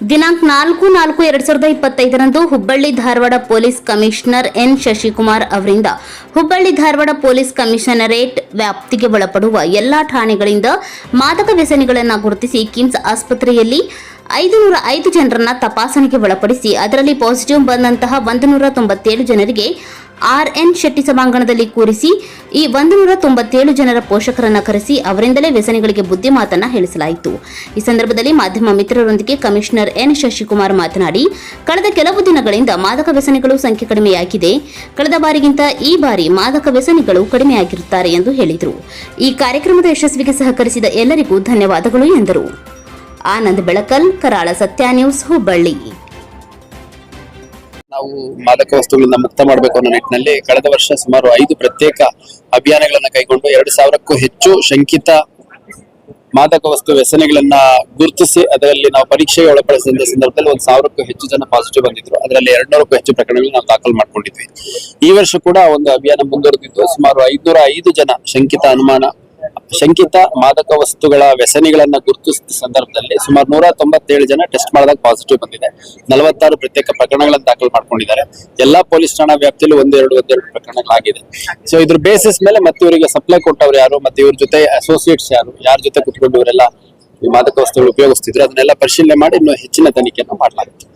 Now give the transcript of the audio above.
ದಿನಾಂಕ ನಾಲ್ಕು ನಾಲ್ಕು ಎರಡ್ ಸಾವಿರದ ಇಪ್ಪತ್ತೈದರಂದು Hubballi Dharwad police commissioner N Shashikumar ಅವರಿಂದ ಹುಬ್ಬಳ್ಳಿ ಧಾರವಾಡ ಪೊಲೀಸ್ ಕಮಿಷನರೇಟ್ ವ್ಯಾಪ್ತಿಗೆ ಒಳಪಡುವ ಎಲ್ಲಾ ಠಾಣೆಗಳಿಂದ ಮಾದಕ ವ್ಯಸನಿಗಳನ್ನು ಗುರುತಿಸಿ ಕಿಮ್ಸ್ ಆಸ್ಪತ್ರೆಯಲ್ಲಿ ಐದು ನೂರ ಐದು ಜನರನ್ನ ತಪಾಸಣೆಗೆ ಒಳಪಡಿಸಿ, ಅದರಲ್ಲಿ ಪಾಸಿಟಿವ್ ಬಂದಂತಹ ಒಂದು ನೂರ ತೊಂಬತ್ತೇಳು ಜನರಿಗೆ ಆರ್ಎನ್ ಶೆಟ್ಟಿ ಸಭಾಂಗಣದಲ್ಲಿ ಕೂರಿಸಿ ಈ ಒಂದು ನೂರ ತೊಂಬತ್ತೇಳು ಜನರ ಪೋಷಕರನ್ನ ಕರೆಸಿ ಅವರಿಂದಲೇ ವ್ಯಸನಿಗಳಿಗೆ ಬುದ್ಧಿ ಮಾತನ್ನ ಹೇಳಿಸಲಾಯಿತು. ಈ ಸಂದರ್ಭದಲ್ಲಿ ಮಾಧ್ಯಮ ಮಿತ್ರರೊಂದಿಗೆ ಕಮಿಷನರ್ ಎನ್ ಶಶಿಕುಮಾರ್ ಮಾತನಾಡಿ, ಕಳೆದ ಕೆಲವು ದಿನಗಳಿಂದ ಮಾದಕ ವ್ಯಸನಿಗಳು ಸಂಖ್ಯೆ ಕಡಿಮೆಯಾಗಿದೆ. ಕಳೆದ ಬಾರಿಗಿಂತ ಈ ಬಾರಿ ಮಾದಕ ವ್ಯಸನಿಗಳು ಕಡಿಮೆಯಾಗಿರುತ್ತಾರೆ ಎಂದು ಹೇಳಿದರು. ಈ ಕಾರ್ಯಕ್ರಮದ ಯಶಸ್ವಿಗೆ ಸಹಕರಿಸಿದ ಎಲ್ಲರಿಗೂ ಧನ್ಯವಾದಗಳು ಎಂದರು. ಆನಂದ್ ಬೆಳಕಲ್, ಕರಾಳ ಸತ್ಯ ನ್ಯೂಸ್, ಹುಬ್ಬಳ್ಳಿ. ನಾವು ಮಾದಕ ವಸ್ತುಗಳಿಂದ ಮುಕ್ತ ಮಾಡಬೇಕು ಅನ್ನೋ ನಿಟ್ಟಿನಲ್ಲಿ ಕಳೆದ ವರ್ಷ ಸುಮಾರು ಐದು ಪ್ರತ್ಯೇಕ ಅಭಿಯಾನಗಳನ್ನ ಕೈಗೊಂಡು ಎರಡು ಸಾವಿರಕ್ಕೂ ಹೆಚ್ಚು ಶಂಕಿತ ಮಾದಕ ವಸ್ತು ವ್ಯಸನಗಳನ್ನ ಗುರುತಿಸಿ ಅದರಲ್ಲಿ ನಾವು ಪರೀಕ್ಷೆಗೆ ಒಳಪಡಿಸಿದ ಸಂದರ್ಭದಲ್ಲಿ ಒಂದು ಸಾವಿರಕ್ಕೂ ಹೆಚ್ಚು ಜನ ಪಾಸಿಟಿವ್ ಬಂದಿದ್ರು. ಅದರಲ್ಲಿ ಎರಡ್ನೂರಕ್ಕೂ ಹೆಚ್ಚು ಪ್ರಕರಣಗಳನ್ನ ನಾವು ದಾಖಲು ಮಾಡ್ಕೊಂಡಿದ್ವಿ. ಈ ವರ್ಷ ಕೂಡ ಒಂದು ಅಭಿಯಾನ ಮುಂದುವರೆದಿದ್ದು ಸುಮಾರು ಐದ್ನೂರ ಐದು ಜನ ಶಂಕಿತ ಅನುಮಾನ ಶಂಕಿತ ಮಾದಕ ವಸ್ತುಗಳ ವ್ಯಸನಿಗಳನ್ನ ಗುರುತಿಸಿದ ಸಂದರ್ಭದಲ್ಲಿ ಸುಮಾರು ನೂರ ತೊಂಬತ್ತೇಳು ಜನ ಟೆಸ್ಟ್ ಮಾಡಿದಾಗ ಪಾಸಿಟಿವ್ ಬಂದಿದೆ. ನಲವತ್ತಾರು ಪ್ರತ್ಯೇಕ ಪ್ರಕರಣಗಳನ್ನು ದಾಖಲು ಮಾಡ್ಕೊಂಡಿದ್ದಾರೆ. ಎಲ್ಲಾ ಪೊಲೀಸ್ ಠಾಣಾ ವ್ಯಾಪ್ತಿಯಲ್ಲಿ ಒಂದೆರಡು ಒಂದೆರಡು ಪ್ರಕರಣಗಳಾಗಿದೆ. ಸೊ ಇದ್ರ ಬೇಸಿಸ್ ಮೇಲೆ ಮತ್ತೆ ಇವರಿಗೆ ಸಪ್ಲೈ ಕೊಟ್ಟವ್ರು ಯಾರು? ಮತ್ತೆ ಇವ್ರ ಜೊತೆ ಅಸೋಸಿಯೇಟ್ಸ್ ಯಾರು? ಯಾರ ಜೊತೆ ಕುತ್ಕೊಂಡು ಇವರೆಲ್ಲ ಈ ಮಾದಕ ವಸ್ತುಗಳು ಉಪಯೋಗಿಸ್ತಿದ್ರು? ಅದನ್ನೆಲ್ಲ ಪರಿಶೀಲನೆ ಮಾಡಿ ಇನ್ನೂ ಹೆಚ್ಚಿನ ತನಿಖೆಯನ್ನು ಮಾಡಲಾಗುತ್ತೆ.